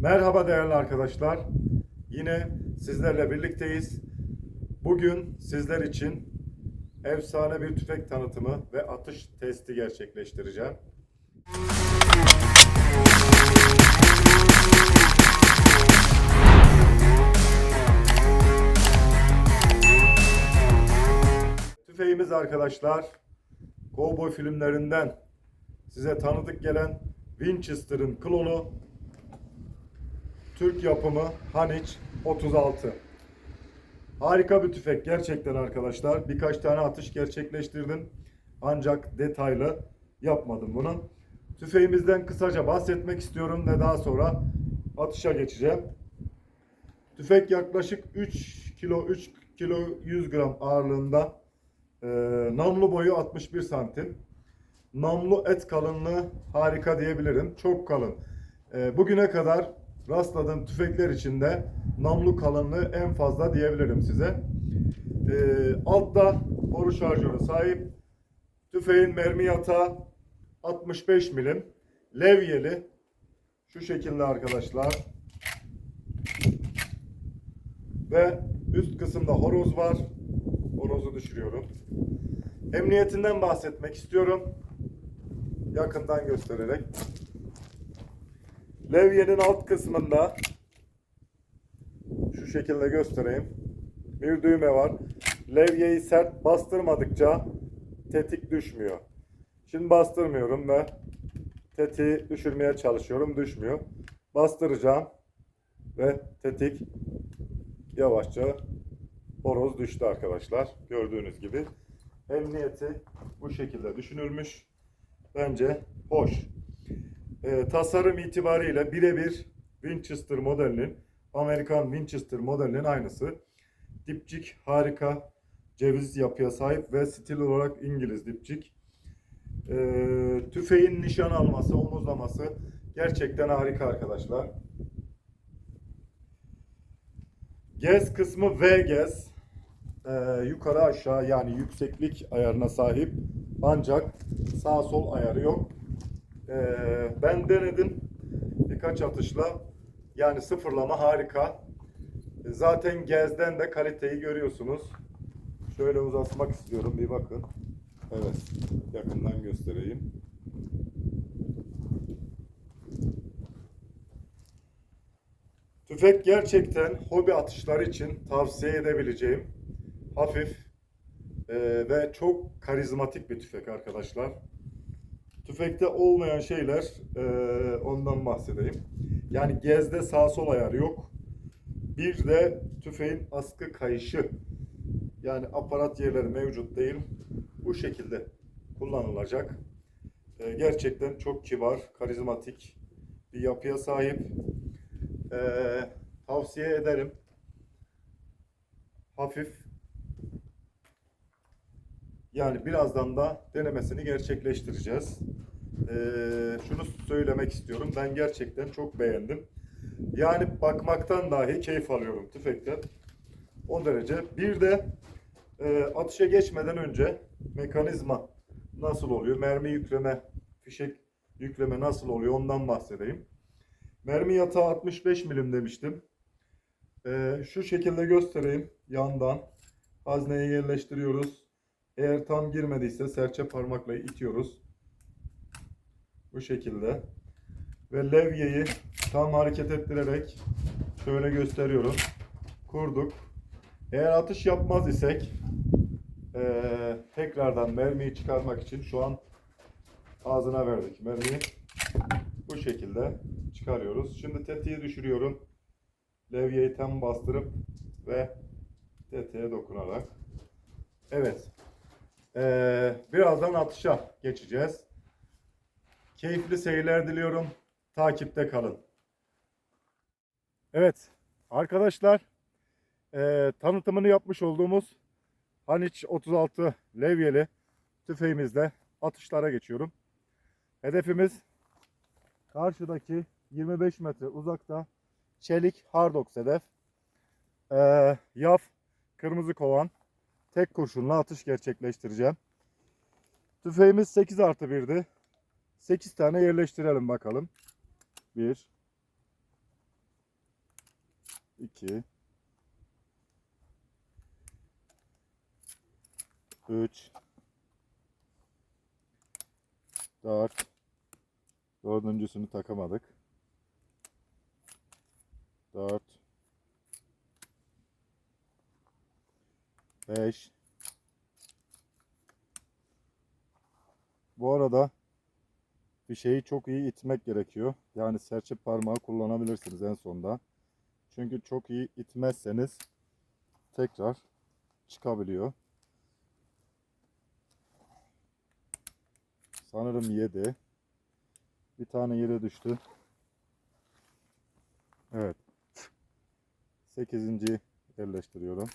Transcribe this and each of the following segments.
Merhaba değerli arkadaşlar. Yine sizlerle birlikteyiz. Bugün sizler için efsane bir tüfek tanıtımı ve atış testi gerçekleştireceğim. Tüfeğimiz arkadaşlar Cowboy filmlerinden size tanıdık gelen Winchester'ın klonu Türk yapımı Haniç 36. Harika bir tüfek gerçekten arkadaşlar. Birkaç tane atış gerçekleştirdim. Ancak detaylı yapmadım bunu. Tüfeğimizden kısaca bahsetmek istiyorum ve daha sonra atışa geçeceğim. Tüfek yaklaşık 3 kilo 3 kilo 100 gram ağırlığında. Ee, namlu boyu 61 santim. Namlu et kalınlığı harika diyebilirim. Çok kalın. Ee, bugüne kadar rastladığım tüfekler içinde namlu kalınlığı en fazla diyebilirim size. Ee, altta boru şarjörü sahip. Tüfeğin mermi yatağı 65 milim. Levyeli. Şu şekilde arkadaşlar. Ve üst kısımda horoz var. Horozu düşürüyorum. Emniyetinden bahsetmek istiyorum. Yakından göstererek. Levyenin alt kısmında şu şekilde göstereyim. Bir düğme var. Levyeyi sert bastırmadıkça tetik düşmüyor. Şimdi bastırmıyorum ve tetiği düşürmeye çalışıyorum. Düşmüyor. Bastıracağım ve tetik yavaşça horoz düştü arkadaşlar. Gördüğünüz gibi. Emniyeti bu şekilde düşünülmüş. Bence hoş. Ee, tasarım itibariyle birebir Winchester modelinin, Amerikan Winchester modelinin aynısı. Dipçik harika, ceviz yapıya sahip ve stil olarak İngiliz dipçik. Ee, tüfeğin nişan alması, omuzlaması gerçekten harika arkadaşlar. Gez kısmı V gez. Ee, yukarı aşağı yani yükseklik ayarına sahip. Ancak sağ sol ayarı yok. Ee, ben denedim birkaç atışla. Yani sıfırlama harika. Zaten gezden de kaliteyi görüyorsunuz. Şöyle uzatmak istiyorum bir bakın. Evet yakından göstereyim. Tüfek gerçekten hobi atışları için tavsiye edebileceğim hafif e, ve çok karizmatik bir tüfek arkadaşlar. Tüfekte olmayan şeyler e, ondan bahsedeyim. Yani gezde sağ sol ayar yok. Bir de tüfeğin askı kayışı yani aparat yerleri mevcut değil. Bu şekilde kullanılacak. E, gerçekten çok kibar, karizmatik bir yapıya sahip. E, tavsiye ederim. Hafif. Yani birazdan da denemesini gerçekleştireceğiz. E, şunu söylemek istiyorum. Ben gerçekten çok beğendim. Yani bakmaktan dahi keyif alıyorum tüfekten. O derece. Bir de e, atışa geçmeden önce mekanizma nasıl oluyor? Mermi yükleme, fişek yükleme nasıl oluyor? Ondan bahsedeyim. Mermi yatağı 65 milim demiştim. E, şu şekilde göstereyim. Yandan hazneye yerleştiriyoruz. Eğer tam girmediyse serçe parmakla itiyoruz. Bu şekilde. Ve levyeyi tam hareket ettirerek şöyle gösteriyorum. Kurduk. Eğer atış yapmaz isek eee, tekrardan mermiyi çıkarmak için şu an ağzına verdik mermiyi. Bu şekilde çıkarıyoruz. Şimdi tetiği düşürüyorum. Levyeyi tam bastırıp ve tetiğe dokunarak. Evet. Eee, birazdan atışa geçeceğiz. Keyifli seyirler diliyorum. Takipte kalın. Evet arkadaşlar eee, tanıtımını yapmış olduğumuz Haniç 36 levyeli tüfeğimizle atışlara geçiyorum. Hedefimiz karşıdaki 25 metre uzakta çelik Hardox hedef. Eee, yaf kırmızı kovan tek kurşunla atış gerçekleştireceğim. Tüfeğimiz 8 artı 1'di. 8 tane yerleştirelim bakalım. 1 2 3 4 5 6 7 8 tane yerleştirelim bakalım. 1 2 3 4 Dördüncüsünü takamadık. 4 5 Bu arada bir şeyi çok iyi itmek gerekiyor. Yani serçe parmağı kullanabilirsiniz en sonda. Çünkü çok iyi itmezseniz tekrar çıkabiliyor. Sanırım 7. Bir tane yere düştü. Evet. 8. yerleştiriyorum.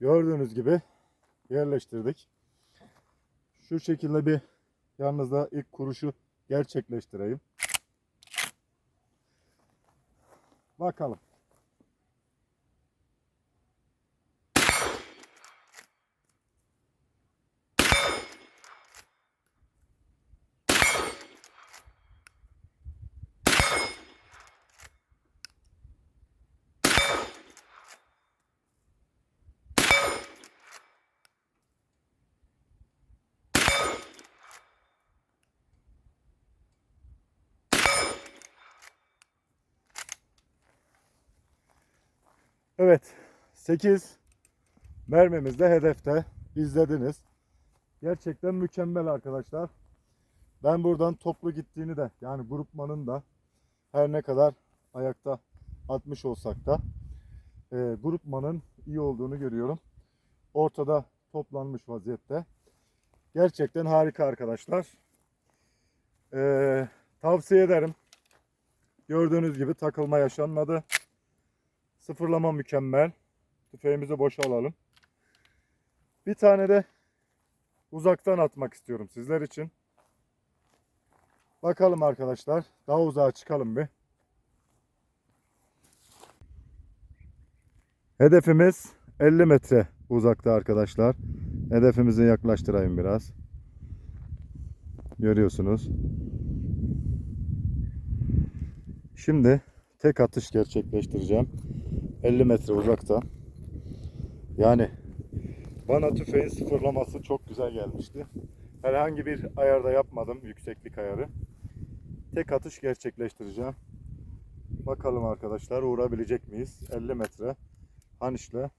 Gördüğünüz gibi yerleştirdik. Şu şekilde bir yalnız da ilk kuruşu gerçekleştireyim. Bakalım. Evet. 8 mermimiz de hedefte. İzlediniz. Gerçekten mükemmel arkadaşlar. Ben buradan toplu gittiğini de yani grupmanın da her ne kadar ayakta atmış olsak da e, grupmanın iyi olduğunu görüyorum. Ortada toplanmış vaziyette. Gerçekten harika arkadaşlar. E, tavsiye ederim. Gördüğünüz gibi takılma yaşanmadı. Sıfırlama mükemmel. Tüfeğimizi boşa alalım. Bir tane de uzaktan atmak istiyorum sizler için. Bakalım arkadaşlar. Daha uzağa çıkalım bir. Hedefimiz 50 metre uzakta arkadaşlar. Hedefimizi yaklaştırayım biraz. Görüyorsunuz. Şimdi tek atış gerçekleştireceğim. 50 metre uzakta. Yani bana tüfeğin sıfırlaması çok güzel gelmişti. Herhangi bir ayarda yapmadım. Yükseklik ayarı. Tek atış gerçekleştireceğim. Bakalım arkadaşlar uğrabilecek miyiz? 50 metre Haniş'le.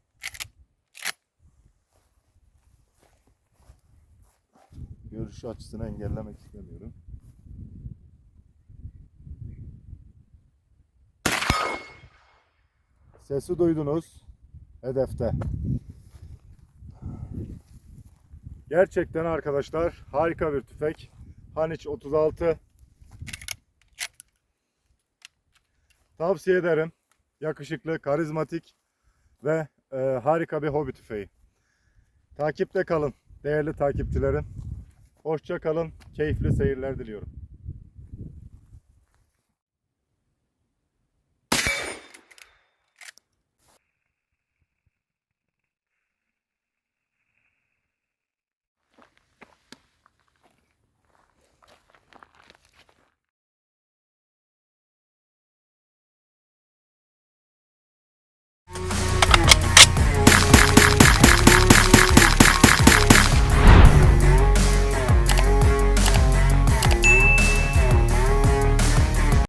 Görüş açısını engellemek istemiyorum. Sesi duydunuz. Hedefte. Gerçekten arkadaşlar harika bir tüfek. Haniç 36. Tavsiye ederim. Yakışıklı, karizmatik ve e, harika bir hobi tüfeği. Takipte kalın değerli takipçilerim. Hoşça kalın. Keyifli seyirler diliyorum.